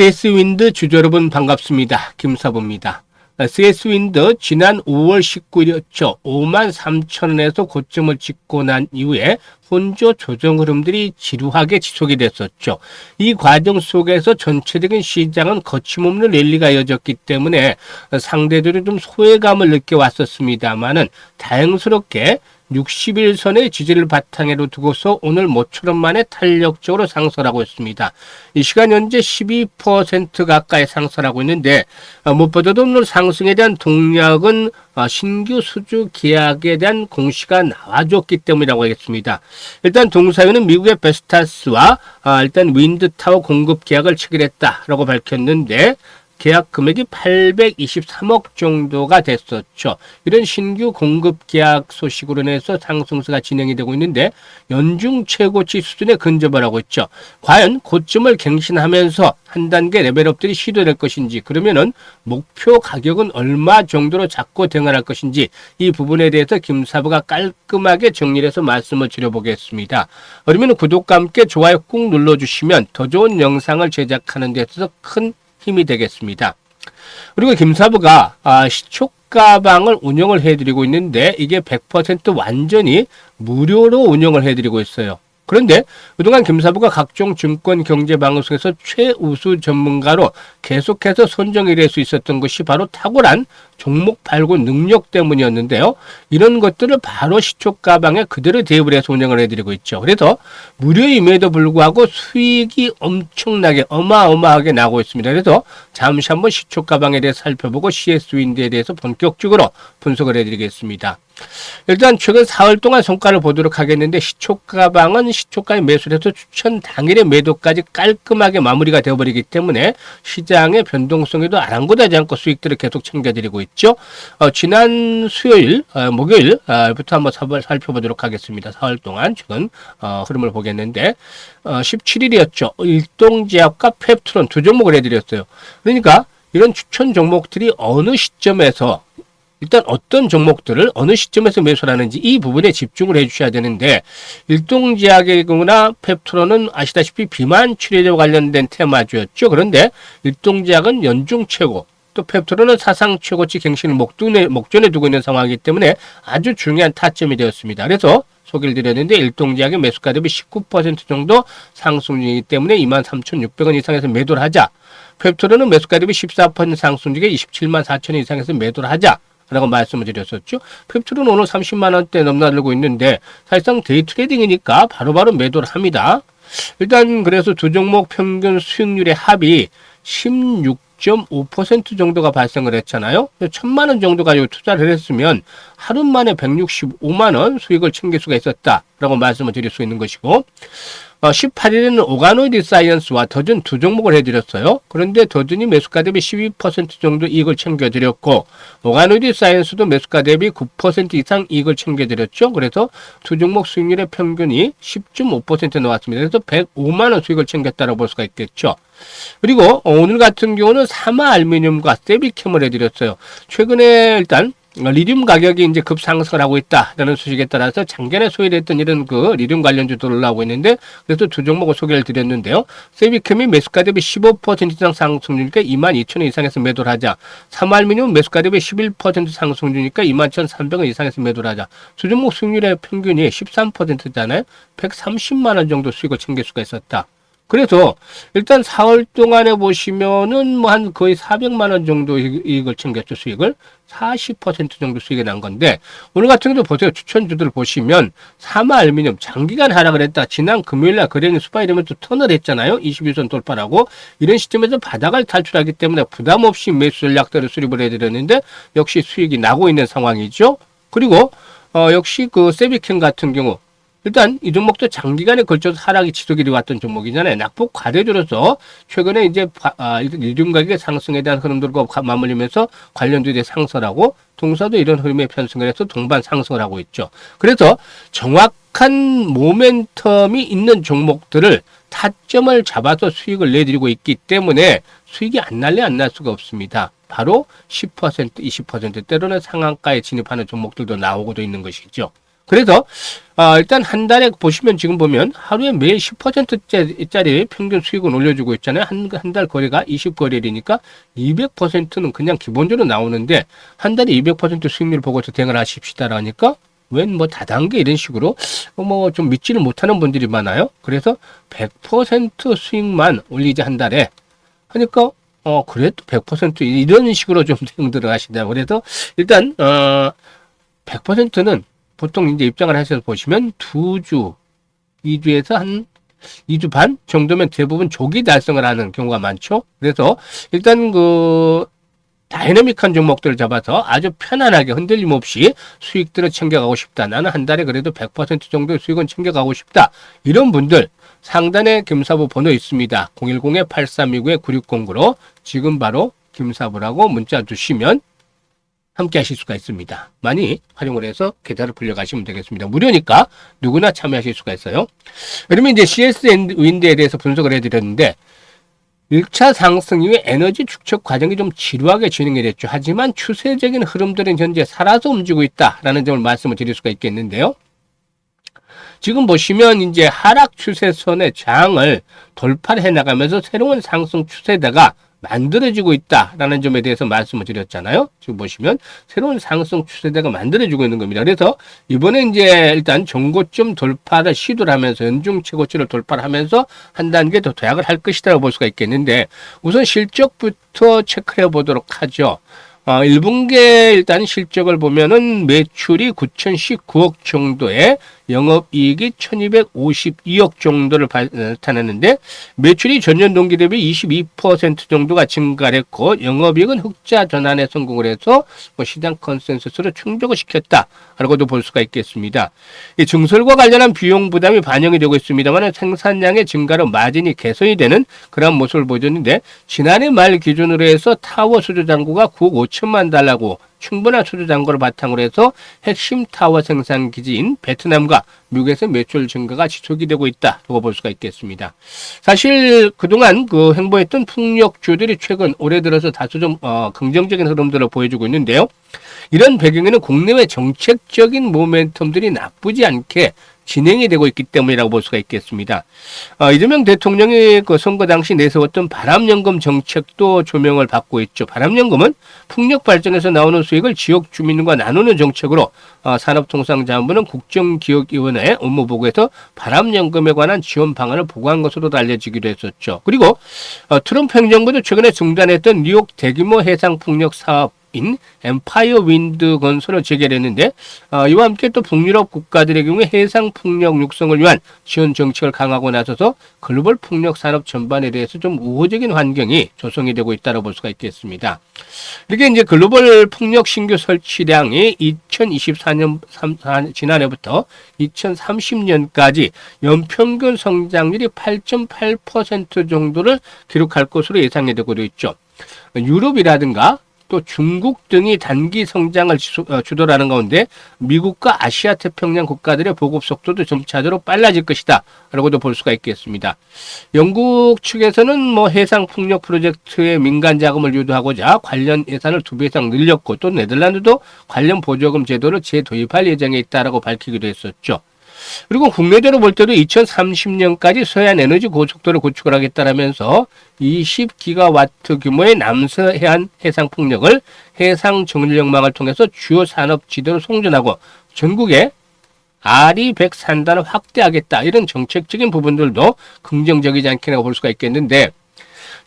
CS 윈드 주주 여러분 반갑습니다. 김사부입니다. CS 윈드 지난 5월 19일이었죠. 5만 3천 원에서 고점을 찍고 난 이후에 혼조 조정 흐름들이 지루하게 지속이 됐었죠. 이 과정 속에서 전체적인 시장은 거침없는 랠리가 이어졌기 때문에 상대들은 좀 소외감을 느껴왔었습니다만은 다행스럽게 60일선의 지지를 바탕으로 두고서 오늘 모처럼 만에 탄력적으로 상승하고 있습니다. 이 시간 현재 12% 가까이 상승하고 있는데 어, 무엇보다도 오늘 상승에 대한 동력은 어, 신규 수주 계약에 대한 공시가 나와줬기 때문이라고 하겠습니다. 일단 동사위는 미국의 베스타스와 어, 일단 윈드타워 공급 계약을 체결했다라고 밝혔는데 계약 금액이 823억 정도가 됐었죠. 이런 신규 공급 계약 소식으로 인해서 상승세가 진행이 되고 있는데 연중 최고치 수준에 근접을 하고 있죠. 과연 고점을 갱신하면서 한 단계 레벨업들이 시도될 것인지 그러면은 목표 가격은 얼마 정도로 잡고 대응할 것인지 이 부분에 대해서 김사부가 깔끔하게 정리를 해서 말씀을 드려보겠습니다. 그러면 구독과 함께 좋아요 꾹 눌러주시면 더 좋은 영상을 제작하는 데 있어서 큰 힘이 되겠습니다. 그리고 김사부가 아, 시초가방을 운영을 해드리고 있는데 이게 100% 완전히 무료로 운영을 해드리고 있어요. 그런데 그동안 김사부가 각종 증권 경제 방송에서 최우수 전문가로 계속해서 선정이 될 수 있었던 것이 바로 탁월한 종목 발굴 능력 때문이었는데요. 이런 것들을 바로 시초 가방에 그대로 대입을 해서 운영을 해드리고 있죠. 그래서 무료임에도 불구하고 수익이 엄청나게 어마어마하게 나고 있습니다. 그래서 잠시 한번 시초 가방에 대해 살펴보고 CS 윈드에 대해서 본격적으로 분석을 해드리겠습니다. 일단 최근 4월 동안 성과를 보도록 하겠는데 시초가방은 시초가에 매수를 해서 추천 당일의 매도까지 깔끔하게 마무리가 되어버리기 때문에 시장의 변동성에도 아랑곳하지 않고 수익들을 계속 챙겨드리고 있죠. 어, 지난 수요일, 어, 목요일부터 한번 살펴보도록 하겠습니다. 4월 동안 최근 어, 흐름을 보겠는데 어, 17일이었죠. 일동제약과 펩트론 두 종목을 해드렸어요. 그러니까 이런 추천 종목들이 어느 시점에서 일단 어떤 종목들을 어느 시점에서 매수를 하는지 이 부분에 집중을 해주셔야 되는데 일동제약의 경우나 펩트론은 아시다시피 비만 치료제와 관련된 테마주였죠. 그런데 일동제약은 연중 최고 또 펩트론은 사상 최고치 갱신을 목전에, 목전에 두고 있는 상황이기 때문에 아주 중요한 타점이 되었습니다. 그래서 소개를 드렸는데 일동제약의 매수가 대비 19% 정도 상승 중이기 때문에 23,600원 이상에서 매도를 하자. 펩트론은 매수가 대비 14% 상승 중에 27만 4천 원 이상에서 매도를 하자. 라고 말씀을 드렸었죠. 펩트는 오늘 30만 원대 넘나들고 있는데 사실상 데이 트레이딩이니까 바로바로 매도를 합니다. 일단 그래서 두 종목 평균 수익률의 합이 16.5% 정도가 발생을 했잖아요. 천만 원 정도 가지고 투자를 했으면 하루 만에 165만 원 수익을 챙길 수가 있었다라고 말씀을 드릴 수 있는 것이고 18일에는 어, 오가노이드 사이언스와 더준 두 종목을 해드렸어요. 그런데 더준이 매수가 대비 12% 정도 이익을 챙겨드렸고 오가노이드 사이언스도 매수가 대비 9% 이상 이익을 챙겨드렸죠. 그래서 두 종목 수익률의 평균이 10.5% 나왔습니다. 그래서 105만 원 수익을 챙겼다고 볼 수가 있겠죠. 그리고 오늘 같은 경우는 사마 알루미늄과 세비캠을 해드렸어요. 최근에 일단 리튬 가격이 이제 급상승을 하고 있다라는 소식에 따라서 작년에 소외됐던 이런 그 리튬 관련주도 올라오고 있는데 그래서 두 종목을 소개를 드렸는데요. 세비캠이 매수가 대비 15% 이상 상승주니까 2만 2천 원 이상에서 매도를 하자. 삼알미늄 매수가 대비 11% 상승주니까 2만 1,300원 이상에서 매도를 하자. 두 종목 수익률의 평균이 13%잖아요. 130만 원 정도 수익을 챙길 수가 있었다. 그래서 일단 4월 동안에 보시면은 뭐 한 거의 400만 원 정도 이익을 챙겼죠 수익을. 40% 정도 수익이 난 건데 오늘 같은 경우도 보세요. 추천주들을 보시면 사마 알미늄 장기간 하락을 했다. 지난 금요일날 거래량 수파 이러면서 턴을 했잖아요. 21선 돌파라고. 이런 시점에서 바닥을 탈출하기 때문에 부담 없이 매수 전략들을 수립을 해드렸는데 역시 수익이 나고 있는 상황이죠. 그리고 어, 역시 그 세비켄 같은 경우 일단 이 종목도 장기간에 걸쳐서 하락이 지속이 되어왔던 종목이잖아요. 낙폭 과대주로서 최근에 이제 아, 리튬 가격의 상승에 대한 흐름들과 맞물리면서 관련주들이 상승하고 동사도 이런 흐름에 편승을 해서 동반 상승을 하고 있죠. 그래서 정확한 모멘텀이 있는 종목들을 타점을 잡아서 수익을 내드리고 있기 때문에 수익이 안 날래 안 날 수가 없습니다. 바로 10% 20% 때로는 상한가에 진입하는 종목들도 나오고도 있는 것이죠. 그래서 아, 일단 한 달에 보시면 지금 보면 하루에 매일 10%짜리 평균 수익은 올려주고 있잖아요. 한, 한 달 거래가 20거래일이니까 200%는 그냥 기본적으로 나오는데 한 달에 200% 수익률 보고서 대응을 하십시다라니까 웬뭐 다단계 이런 식으로 뭐 좀 믿지를 못하는 분들이 많아요. 그래서 100% 수익만 올리지 한 달에 하니까 어 그래도 100% 이런 식으로 좀 대응 들어가신다. 그래서 일단 어 100%는 보통 이제 입장을 하셔서 보시면 두 주, 2주에서 한 2주 반 정도면 대부분 조기 달성을 하는 경우가 많죠. 그래서 일단 그 다이내믹한 종목들을 잡아서 아주 편안하게 흔들림 없이 수익들을 챙겨가고 싶다. 나는 한 달에 그래도 100% 정도의 수익은 챙겨가고 싶다. 이런 분들 상단에 김사부 번호 있습니다. 010-8329-9609로 지금 바로 김사부라고 문자 주시면 함께 하실 수가 있습니다. 많이 활용을 해서 계좌를 불려가시면 되겠습니다. 무료니까 누구나 참여하실 수가 있어요. 그러면 이제 CS 윈드에 대해서 분석을 해드렸는데 1차 상승 이후에 에너지 축적 과정이 좀 지루하게 진행이 됐죠. 하지만 추세적인 흐름들은 현재 살아서 움직이고 있다라는 점을 말씀을 드릴 수가 있겠는데요. 지금 보시면 이제 하락 추세선의 장을 돌파를 해 나가면서 새로운 상승 추세대가 만들어지고 있다라는 점에 대해서 말씀을 드렸잖아요. 지금 보시면 새로운 상승 추세대가 만들어지고 있는 겁니다. 그래서 이번에 이제 일단 정고점 돌파를 시도를 하면서 연중 최고치를 돌파를 하면서 한 단계 더 도약을 할 것이라고 볼 수가 있겠는데 우선 실적부터 체크해 보도록 하죠. 어, 1분기에 일단 실적을 보면은 매출이 9,019억 정도에 영업이익이 1,252억 정도를 나타냈는데 매출이 전년 동기 대비 22% 정도가 증가했고 영업이익은 흑자 전환에 성공을 해서 뭐 시장 컨센서스를 충족을 시켰다라고도 볼 수가 있겠습니다. 이 증설과 관련한 비용 부담이 반영이 되고 있습니다만 생산량의 증가로 마진이 개선이 되는 그런 모습을 보여줬는데 지난해 말 기준으로 해서 타워 수주 잔고가 9억 5천만 달러고 충분한 수주 잔고를 바탕으로 해서 핵심 타워 생산 기지인 베트남과 미국에서 매출 증가가 지속이 되고 있다고 볼 수가 있겠습니다. 사실 그동안 그 행보했던 풍력주들이 최근 올해 들어서 다소 좀 어, 긍정적인 흐름들을 보여주고 있는데요. 이런 배경에는 국내외 정책적인 모멘텀들이 나쁘지 않게 진행이 되고 있기 때문이라고 볼 수가 있겠습니다. 어, 이재명 대통령이 그 선거 당시 내세웠던 바람연금 정책도 조명을 받고 있죠. 바람연금은 풍력 발전에서 나오는 수익을 지역 주민과 나누는 정책으로 어, 산업통상자원부는 국정기획위원회 업무보고에서 바람연금에 관한 지원 방안을 보고한 것으로도 알려지기도 했었죠. 그리고 어, 트럼프 행정부도 최근에 중단했던 뉴욕 대규모 해상 풍력 사업 인 엠파이어 윈드 건설을 재개했는데 어, 이와 함께 또 북유럽 국가들의 경우에 해상 풍력 육성을 위한 지원 정책을 강화하고 나서서 글로벌 풍력 산업 전반에 대해서 좀 우호적인 환경이 조성이 되고 있다고 볼 수가 있겠습니다. 이렇게 이제 글로벌 풍력 신규 설치량이 2024년 3, 지난해부터 2030년까지 연평균 성장률이 8.8% 정도를 기록할 것으로 예상이 되고 있죠. 유럽이라든가 또 중국 등이 단기 성장을 어, 주도하는 가운데 미국과 아시아 태평양 국가들의 보급 속도도 점차적으로 빨라질 것이다. 라고도 볼 수가 있겠습니다. 영국 측에서는 뭐 해상 풍력 프로젝트의 민간 자금을 유도하고자 관련 예산을 두 배 이상 늘렸고 또 네덜란드도 관련 보조금 제도를 재도입할 예정에 있다라고 밝히기도 했었죠. 그리고 국내적으로 볼 때도 2030년까지 서해안 에너지 고속도를 구축을 하겠다라면서 20기가와트 규모의 남서해안 해상 풍력을 해상 정전력망을 통해서 주요 산업 지대로 송전하고 전국에 아리 백산단을 확대하겠다. 이런 정책적인 부분들도 긍정적이지 않게라고 볼 수가 있겠는데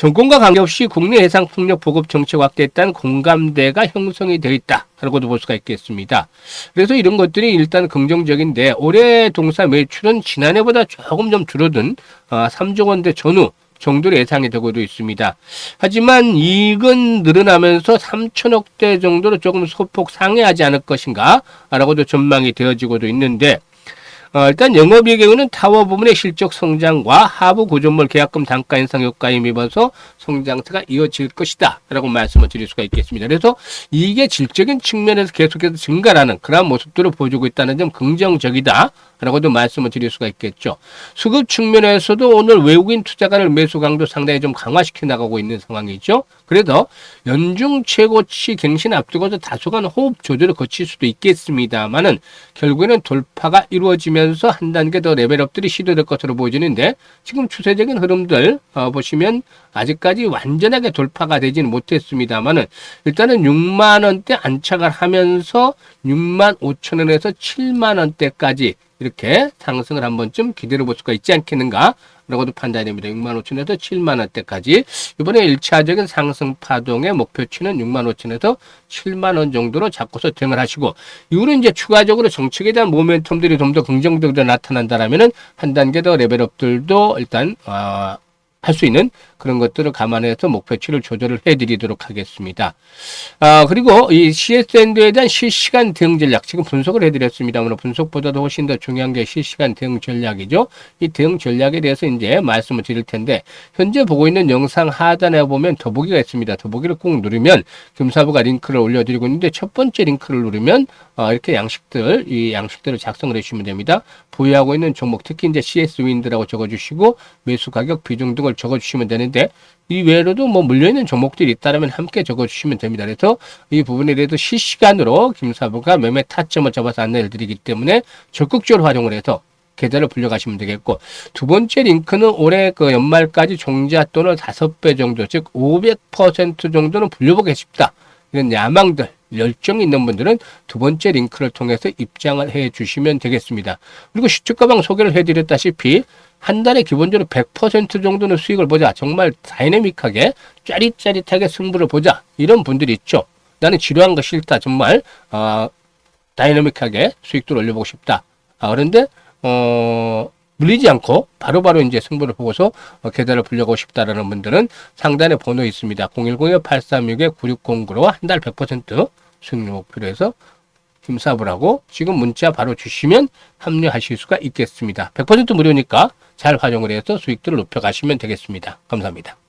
정권과 관계없이 국내 해상 풍력 보급 정책 확대에 따른 공감대가 형성이 되어 있다 라고도 볼 수가 있겠습니다. 그래서 이런 것들이 일단 긍정적인데 올해 동사 매출은 지난해보다 조금 좀 줄어든 3조 어, 원대 전후 정도로 예상이 되고도 있습니다. 하지만 이익은 늘어나면서 3천억대 정도로 조금 소폭 상회하지 않을 것인가 라고도 전망이 되어지고도 있는데 어, 일단 영업이익의 경우는 타워 부문의 실적 성장과 하부 구조물 계약금 단가 인상 효과에 힘입어서 성장세가 이어질 것이다. 라고 말씀을 드릴 수가 있겠습니다. 그래서 이게 질적인 측면에서 계속해서 증가하는 그런 모습들을 보여주고 있다는 점 긍정적이다. 라고도 말씀을 드릴 수가 있겠죠. 수급 측면에서도 오늘 외국인 투자가를 매수 강도 상당히 좀 강화시켜 나가고 있는 상황이죠. 그래서 연중 최고치 갱신 앞두고서 다소간 호흡 조절을 거칠 수도 있겠습니다만은 결국에는 돌파가 이루어지면서 한 단계 더 레벨업들이 시도될 것으로 보여지는데 지금 추세적인 흐름들 어, 보시면 아직까지 완전하게 돌파가 되지는 못했습니다만은 일단은 6만 원대 안착을 하면서 6만 5천 원에서 7만 원대까지 이렇게 상승을 한 번쯤 기다려 볼 수가 있지 않겠는가? 라고도 판단이 됩니다. 6만 5천에서 7만 원대까지. 이번에 1차적인 상승 파동의 목표치는 6만 5천에서 7만 원 정도로 잡고서 대응을 하시고, 이후로 이제 추가적으로 정책에 대한 모멘텀들이 좀 더 긍정적으로 나타난다라면은 한 단계 더 레벨업들도 일단, 어, 할수 있는 그런 것들을 감안해서 목표치를 조절을 해드리도록 하겠습니다. 아, 그리고 이 CSND에 대한 실시간 대응 전략, 지금 분석을 해드렸습니다만 분석보다도 훨씬 더 중요한 게 실시간 대응 전략이죠. 이 대응 전략에 대해서 이제 말씀을 드릴 텐데, 현재 보고 있는 영상 하단에 보면 더보기가 있습니다. 더보기를 꼭 누르면 금사부가 링크를 올려드리고 있는데, 첫 번째 링크를 누르면 어, 이렇게 양식들, 이 양식들을 작성을 해주시면 됩니다. 보유하고 있는 종목, 특히 이제 CS 윈드라고 적어주시고, 매수 가격 비중 등을 적어주시면 되는데, 이 외에도 뭐 물려있는 종목들이 있다면 함께 적어주시면 됩니다. 그래서 이 부분에 대해서 실시간으로 김사부가 매매 타점을 잡아서 안내를 드리기 때문에 적극적으로 활용을 해서 계좌를 불려가시면 되겠고 두 번째 링크는 올해 그 연말까지 종자 돈을 다섯 배 정도 즉500% 정도는 불려보고 싶다 이런 야망들 열정이 있는 분들은 두 번째 링크를 통해서 입장을 해 주시면 되겠습니다. 그리고 시축가방 소개를 해드렸다시피 한 달에 기본적으로 100% 정도는 수익을 보자. 정말 다이내믹하게 짜릿짜릿하게 승부를 보자. 이런 분들이 있죠. 나는 지루한 거 싫다. 정말 어, 다이내믹하게 수익도 올려보고 싶다. 아, 그런데 어, 물리지 않고 바로 바로 이제 승부를 보고서 어, 계좌를 불려고 싶다라는 분들은 상단에 번호 있습니다. 010-836-9609로 한 달 100% 수익률 목표로 해서 김사부를 하고 지금 문자 바로 주시면 합류하실 수가 있겠습니다. 100% 무료니까 잘 활용을 해서 수익들을 높여가시면 되겠습니다. 감사합니다.